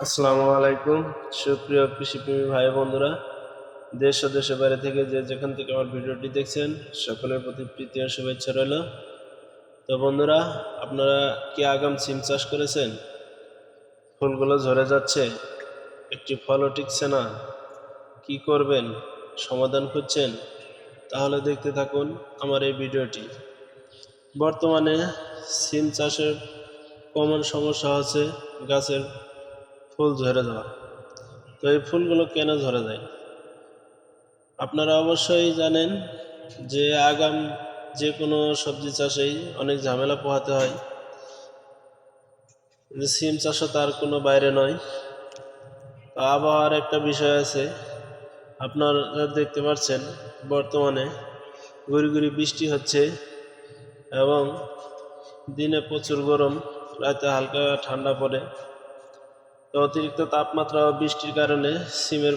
আসসালামু আলাইকুম। সুপ্রিয় কৃষিপ্রেমী ভাই বন্ধুরা, দেশ ও দেশের বাইরে থেকে যে যেখান থেকে আমার ভিডিওটি দেখছেন, সকলের প্রতি প্রীতি ও শুভেচ্ছা রইল। তো বন্ধুরা, আপনারা কি আগাম সিম চাষ করেছেন? ফুলগুলো ঝরে যাচ্ছে, একটি ফলও টিকছে না। কি করবেন? সমাধান খুঁজছেন? তাহলে দেখতে থাকুন আমার এই ভিডিওটি। বর্তমানে সিম চাষের কমন সমস্যা হচ্ছে গাছের ফুল ঝরে যাওয়া। তো এই ফুলগুলো কেন ঝরে যায়? আপনারা অবশ্যই জানেন যে আগাম যে কোনো সবজি চাষেই অনেক ঝামেলা পোহাতে হয়। সিম চাষও তার কোনো বাইরে নয়। আবহাওয়ার একটা বিষয় আছে, আপনারা দেখতে পাচ্ছেন বর্তমানে গুড়ি গুড়ি বৃষ্টি হচ্ছে এবং দিনে প্রচুর গরম, রাতে হালকা ঠান্ডা পড়ে। অতিরিক্ত তাপমাত্রা ও বৃষ্টির কারণে সিমের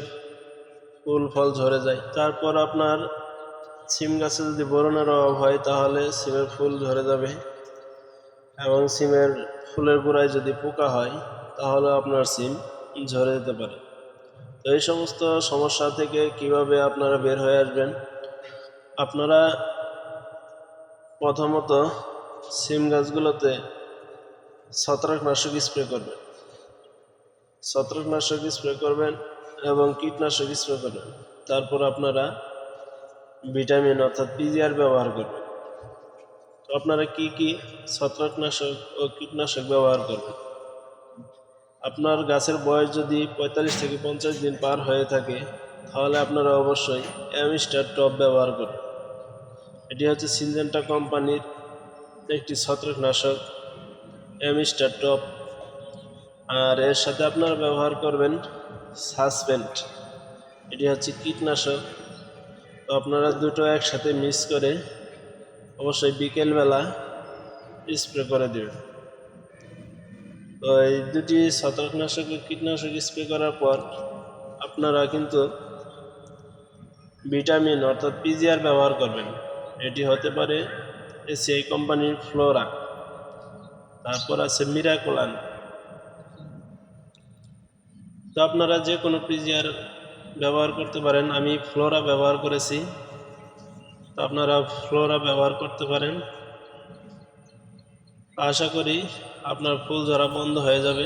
ফুল, ফল ঝরে যায়। তারপর আপনার সিম গাছে যদি বোরনের অভাব হয়, তাহলে সিমের ফুল ঝরে যাবে এবং সিমের ফুলের গোড়ায় যদি পোকা হয়, তাহলে আপনার সিম ঝরে যেতে পারে। তো এই সমস্ত সমস্যা থেকে কীভাবে আপনারা বের হয়ে আসবেন? আপনারা প্রথমত সিম গাছগুলোতে ছত্রাকনাশক স্প্রে করবেন। ছত্রাকনাশক স্প্রে করবেন এবং কীটনাশক স্প্রে করবেন। তারপর আপনারা ভিটামিন অর্থাৎ পিজিআর ব্যবহার করবেন। তো আপনারা কি কি ছত্রাকনাশক ও কীটনাশক ব্যবহার করবেন? আপনার গাছের বয়স যদি পঁয়তাল্লিশ থেকে পঞ্চাশ দিন পার হয়ে থাকে, তাহলে আপনারা অবশ্যই অ্যামিস্টার টপ ব্যবহার করবেন। এটি হচ্ছে সিনজেন্টা কোম্পানির একটি ছত্রাকনাশক অ্যামিস্টার টপ। আর এর সাথে আপনারা ব্যবহার করবেন সাসপেন্ট। এটি হচ্ছে কীটনাশক। তো আপনারা দুটো একসাথে মিক্স করে অবশ্যই বিকেলবেলা স্প্রে করে দেবেন। তো এই দুটি ছত্রাকনাশক কীটনাশক স্প্রে করার পর আপনারা কিন্তু ভিটামিন অর্থাৎ পিজিআর ব্যবহার করবেন। এটি হতে পারে এসিআই কোম্পানির ফ্লোরা। তারপর আছে মিরাকোলান। তো আপনারা যে কোনো পিজিআর ব্যবহার করতে পারেন, আমি ফ্লোরা ব্যবহার করেছি। তো আপনারা ফ্লোরা ব্যবহার করতে পারেন। আশা করি আপনার ফুল ধরা বন্ধ হয়ে যাবে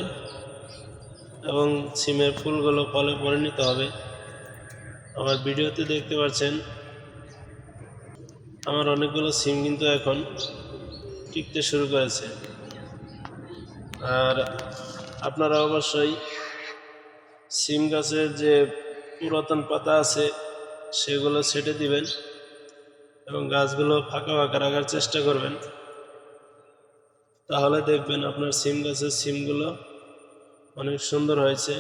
এবং সিমের ফুলগুলো ফলে পরিণত হবে। আমার ভিডিওতে দেখতে পাচ্ছেন, আমার অনেকগুলো সিম কিন্তু এখন টিকতে শুরু করেছে। আর আপনারা অবশ্যই সিম গাছের যে পুরাতন পাতা আছে, সেগুলো ছেটে দিবেন এবং গাছগুলো ফাঁকা ফাঁকা রাখার চেষ্টা করবেন। তাহলে দেখবেন আপনার সিম গাছের সিমগুলো অনেক সুন্দর হয়েছে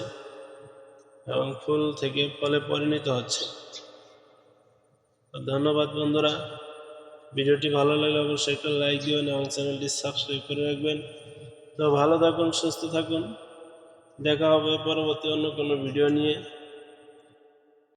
এবং ফুল থেকে ফলে পরিণত হচ্ছে। ধন্যবাদ বন্ধুরা। ভিডিওটি ভালো লাগলে অবশ্যই একটা লাইক দিবেন এবং চ্যানেলটি সাবস্ক্রাইব করে রাখবেন। তো ভালো থাকুন, সুস্থ থাকুন। দেখা হবে পরবর্তী অন্য কোনো ভিডিও নিয়ে।